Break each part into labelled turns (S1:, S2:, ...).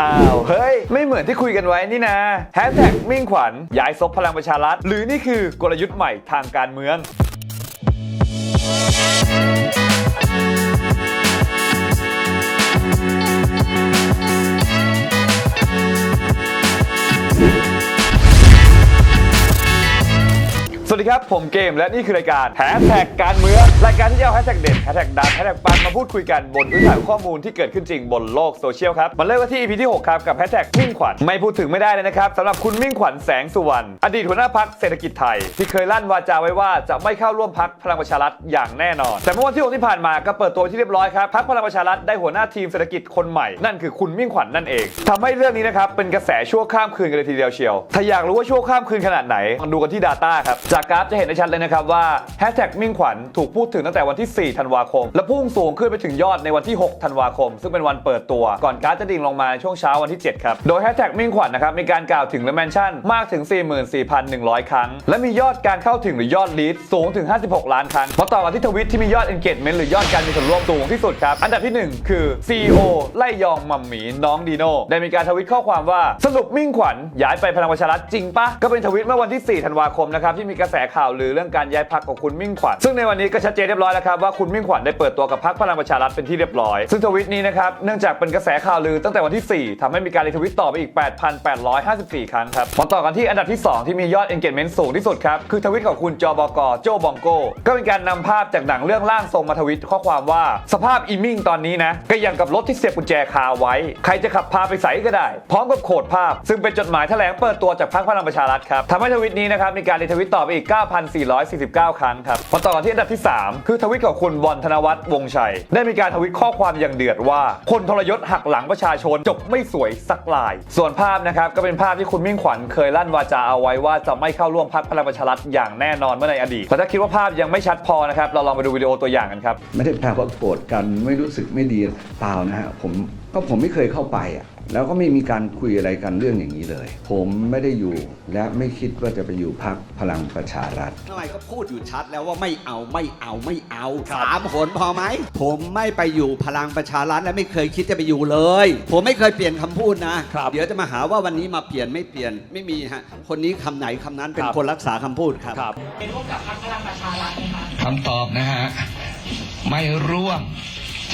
S1: อ้าว เฮ้ย ไม่เหมือนที่คุยกันไว้นี่นะแฮชแท็กมิ่งขวัญย้ายซบพลังประชารัฐ หรือนี่คือกลยุทธ์ใหม่ทางการเมือง สวัสดีครับ ผมเกมและนี่คือรายการแฮชแท็กการเมืองรายการที่จะเอาแฮชแท็กเด่นแฮชแท็กดังแฮชแท็กปังมาพูดคุยกันบนพื้นฐานข้อมูลที่เกิดขึ้นจริงบนโลกโซเชียลครับมาเริ่มกันที่ EP ที่ 6 ครับ กับแฮชแท็กมิ่งขวัญไม่พูดถึงไม่ได้เลยนะครับสำหรับคุณมิ่งขวัญแสงสุวรรณอดีตหัวหน้าพักเศรษฐกิจไทย ที่เคยลั่นวาจาไว้ว่าจะไม่เข้าร่วมพักพลังประชารัฐอย่างแน่นอน แต่เมื่อวันที่6ที่ผ่านมาก็เปิดตัวที่เรียบร้อยครับพักพลังประชารัฐได้หัวหน้าทีมเศรษฐกิจคนใหม่นั่นคือคุณมิ่งขวัญนั่นเองทำให้เรื่องนี้นะครับเป็นกระแสชั่วข้ามคืนกันเลยทีเดียวเชียว ถ้าอยากรู้ว่าชั่วข้ามคืนขนาดไหนดูกันที่ Data ครับจากกราฟจะเห็นได้ชัดเลยนะครับว่าแฮชแท็กมิ่งขวัญถูกพูดถึงตั้งแต่วันที่ 4 ธันวาคม และพุ่งสูงขึ้นไปถึงยอดในวันที่ 6 ธันวาคม ซึ่งเป็นวันเปิดตัวก่อนกราฟจะดิ่งลงมาช่วงเช้าวันที่ 7 ครับ โดยแฮชแท็กมิ่งขวัญนะครับมีการกล่าวถึงและแมนชั่นมากถึง 44,100 ครั้ง และมียอดการเข้าถึงหรือยอดลีดสูงถึง 56 ล้านครั้งมาต่อกันที่ทวิตที่มียอด engagement หรือยอดการมีส่วนร่วมสูงที่สุดครับอันดับที่ 1 คือ CEO ไล่ยองมัมหมีน้องดีโน่ได้มีการทวิตข้อความว่าสรุปมิ่งขวัญย้ายไปพลังประชารัฐจริงปะก็เป็นทวิตเมื่อวันที่ 4 ธันวาคมนะครับที่มีกระแสข่าวลือเรื่องการย้ายพักของคุณมิ่งขวัญซึ่งในวันนี้ก็ชัดเจนเรียบร้อยแล้วครับว่าคุณมิ่งขวัญได้เปิดตัวกับพรรคพลังประชารัฐเป็นที่เรียบร้อย ซึ่งทวิตนี้นะครับเนื่องจากเป็นกระแสข่าวลือตั้งแต่วันที่ 4ทำให้มีการรีทวิตต่อไปอีก 8,854 ครั้งครับมาต่อกันที่อันดับที่ 2 ที่มียอด engagement สูงที่สุดครับคือทวิตของคุณจอบกโจบองโกก็เป็นการนำภาพจากหนังเรื่องล่างทรงมาทวิตข้อความว่า สภาพอีมิ่งตอนนี้นะก็ยังกับรถที่เสียบกุญแจคาไว้ ใครจะขับพาไปใส่ก็ได้ พร้อมกับโคดภาพ ซึ่งเป็นจดหมายแถลงเปิดตัวจากพรรคพลังประชารัฐครับทำให้ทวิตนี้นะครับมีการรีทวิตต่อไปอีก9,449 ครั้งครับมาต่อกันที่อันดับที่ 3 คือทวิตของคุณบอลธนวัฒน์วงชัย ได้มีการทวิตข้อความอย่างเดือดว่า คนทรยศหักหลังประชาชนจบไม่สวยสักลาย ส่วนภาพนะครับก็เป็นภาพที่คุณมิ่งขวัญเคยลั่นวาจาเอาไว้ว่าจะไม่เข้าร่วมพรรคพลังประชารัฐอย่างแน่นอนเมื่อในอดีตแต่ถ้าคิดว่าภาพยังไม่ชัดพอนะครับเราลองไปดูวิดีโอตัวอย่างกันครับ
S2: ไม่ได้แปลว่าโกรธกันไม่รู้สึกไม่ดีเปล่านะฮะผมก็ผมไม่เคยเข้าไปอะ แล้วก็ไม่มีการคุยอะไรกันเรื่องอย่างนี้เลย ผมไม่ได้อยู่และไม่คิดว่าจะไปอยู่พักพลังประชารัฐ
S3: ทำไมก็พูดอยู่ชัดแล้วว่าไม่เอาไม่เอาไม่เอาสามหนพอไหม ผมไม่ไปอยู่พลังประชารัฐและไม่เคยคิดจะไปอยู่เลย ผมไม่เคยเปลี่ยนคำพูดนะ
S1: ครับ
S3: เดี๋ยวจะมาหาว่าวันนี้มาเปลี่ยนไม่เปลี่ยนไม่มีฮะ คนนี้คำไหนคำนั้นเป็น
S1: ครับ
S3: คนรักษาคำพูดครับ
S4: คำตอบนะฮะไม่ร่วม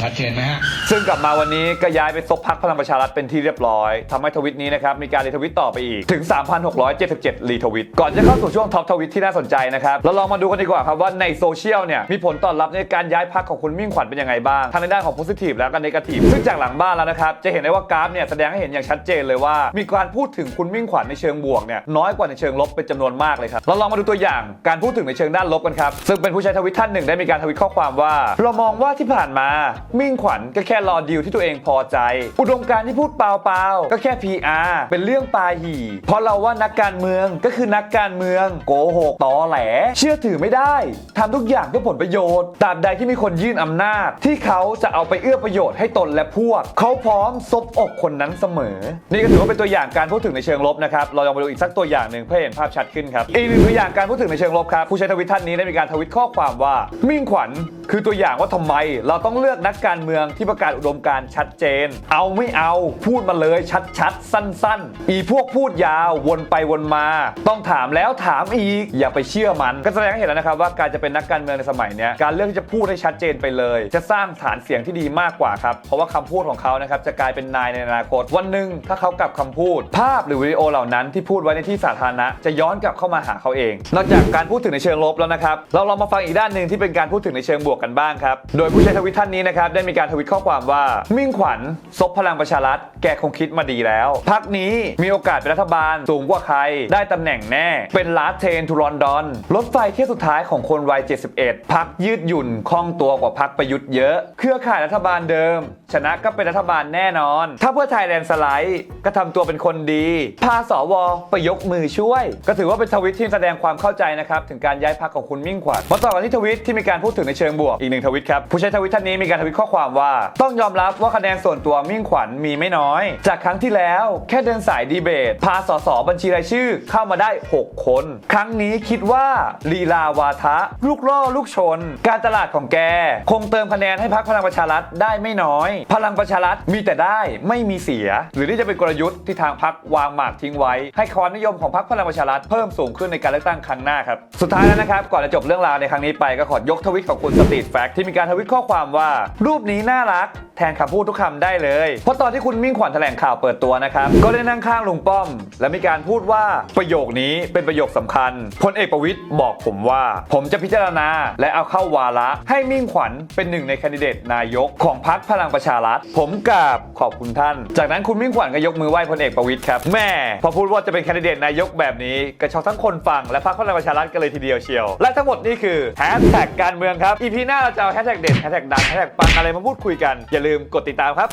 S4: ชัดเจนไหมฮะ
S1: ซึ่งกลับมาวันนี้ก็ย้ายไปซบพักพลังประชารัฐเป็นที่เรียบร้อยทำให้ทวิตนี้นะครับ มีการรีทวิตต่อไปอีก ถึง 3,677 รีทวิต ก่อนจะเข้าสู่ช่วงท็อปทวิตที่น่าสนใจนะครับ เราลองมาดูกันดีกว่าครับว่าในโซเชียลเนี่ย มีผลตอบรับในการย้ายพักของคุณมิ่งขวัญเป็นยังไงบ้างทั้งในด้านของโพสิทีฟและก็นกาทีฟซึ่งจากหลังบ้านแล้วนะครับจะเห็นได้ว่ากราฟเนี่ยแสดงให้เห็นอย่างชัดเจนเลยว่า มีการพูดถึงคุณมิ่งขวัญในเชิงบวกเนี่ยน้อยกว่าในเชิงลบเป็นจำนวนมากเลยครับเราลองมาดูตัวอย่างการพูดถึงในเชิงด้านลบกันครับซึ่งเป็นผู้ใช้ทวิตท่านหนึ่งได้มีการทวิตข้อความว่า เรามองว่าที่ผ่านมามิ่งขวัญก็แค่รอดีลที่ตัวเองพอใจ อุดมการที่พูดเปล่าๆก็แค่ PR เป็นเรื่องปาหี่ เพราะเราว่านักการเมืองก็คือนักการเมืองโกหกตอแหล เชื่อถือไม่ได้ทำทุกอย่างเพื่อผลประโยชน์ตราบใดที่มีคนยื่นอำนาจ ที่เขาจะเอาไปเอื้อประโยชน์ให้ตนและพวก เขาพร้อมซบอกคนนั้นเสมอ นี่ก็ถือว่าเป็นตัวอย่างการพูดถึงในเชิงลบนะครับเราลองมาดูอีกสักตัวอย่างหนึ่งเพื่อเห็นภาพชัดขึ้นครับอีกหนึ่งตัวอย่างการพูดถึงในเชิงลบครับผู้ใช้ทวิตท่านนี้ได้มีการทวิตข้อความว่า มิ่งขวัญ คือตัวอย่างว่าทำไม เราต้องเลือกนักการเมืองที่ประกาศอุดมการชัดเจน เอาไม่เอาพูดมาเลยชัดๆ สั้นๆ อีพวกพูดยาววนไปวนมา ต้องถามแล้วถามอีก อย่าไปเชื่อมัน ก็แสดงให้เห็นแล้วนะครับว่าการจะเป็นนักการเมืองในสมัยนี้การเลือกที่จะพูดให้ชัดเจนไปเลย จะสร้างฐานเสียงที่ดีมากกว่าครับเพราะว่าคำพูดของเขานะครับจะกลายเป็นนายในอนาคต วันหนึ่งถ้าเขากลับคำพูด ภาพหรือวิดีโอเหล่านั้นที่พูดไว้ในที่สาธารณะจะย้อนกลับเข้ามาหาเขาเอง นอกจากการพูดถึงในเชิงลบแล้วนะครับเราลองมาฟังอีกด้านหนึ่งที่เป็นการพูดถึงในเชิงบวกกันบ้างครับ โดยผู้ใช้ทวิตท่านนี้นะครับได้มีการทวิตข้อความว่า มิ่งขวัญซบพลังประชารัฐ แกคงคิดมาดีแล้ว พักนี้มีโอกาสเป็นรัฐบาลสูงกว่าใคร ได้ตำแหน่งแน่ เป็นลาสเทนทูลอนดอน รถไฟเที่ยวสุดท้ายของคนวัย 71 พักยืดหยุ่นคล่องตัวกว่าพักประยุทธ์เยอะ เครือข่ายรัฐบาลเดิมชนะก็เป็นรัฐบาลแน่นอน ถ้าเพื่อไทยแลนสไลด์ก็ทำตัวเป็นคนดี พาสวไปยกมือช่วย ก็ถือว่าเป็นทวิตที่แสดงความเข้าใจนะครับ ถึงการย้ายพักของคุณมิ่งขวัญมาต่อกันที่ทวิตที่มีการพูดถึงในเชิงบวกอีกหนึ่งทวิตครับ ผู้ใช้ทวิตท่านนี้มีการทวิตข้อความว่า ต้องยอมรับว่าคะแนนส่วนตัวมิ่งขวัญมีไม่น้อย จากครั้งที่แล้วแค่เดินสายดีเบต พาสสบัญชีรายชื่อเข้ามาได้ 6 คน ครั้งนี้คิดว่าลีลาวาทะ ลูกล่อลูกชน การตลาดของแก คงเติมคะแนนให้พักพลังประชารัฐได้ไม่น้อยพลังประชารัฐมีแต่ได้ไม่มีเสีย หรือนี่จะเป็นกลยุทธ์ที่ทางพักวางหมากทิ้งไว้ ให้ความนิยมของพักพลังประชารัฐเพิ่มสูงขึ้นในการเลือกตั้งครั้งหน้าครับสุดท้ายแล้วนะครับก่อนจะจบเรื่องราวในครั้งนี้ไปก็ขอยกทวิตของคุณสตรีทแฟกที่มีการทวิตข้อความว่า รูปนี้น่ารัก แทนคำพูดทุกคำได้เลย เพราะตอนที่คุณมิ่งขวัญแถลงข่าวเปิดตัวนะครับ ก็ได้นั่งข้างลุงป้อม และมีการพูดว่าประโยคนี้เป็นประโยคสำคัญพลเอกประวิตยบอกผมว่า ผมจะพิจารณาและเอาเข้าวาระ ให้มิ่งขวัญเป็นหนึ่งในแคนดิเดตนายกของพรรคพลังประชารัฐ ผมกราบขอบคุณท่าน จากนั้นคุณมิ่งขวัญก็ยกมือไหว้พลเอกประวิตยครับแม่พอพูดว่าจะเป็นแคนดิเดตนายกแบบนี้กระชอกทั้งคนฟังและพรรคพลังประชารัฐกันเลยทีเดียวเชียว และทั้งหมดนี่คือแฮชแท็กการเมืองครับอีพีหน้าเราจะเอาแฮชแท็กเด็ดแฮชแท็กดังแฮชแท็กปังอะไรมาพูดคุยกันอย่าลืมกดติดตามครับ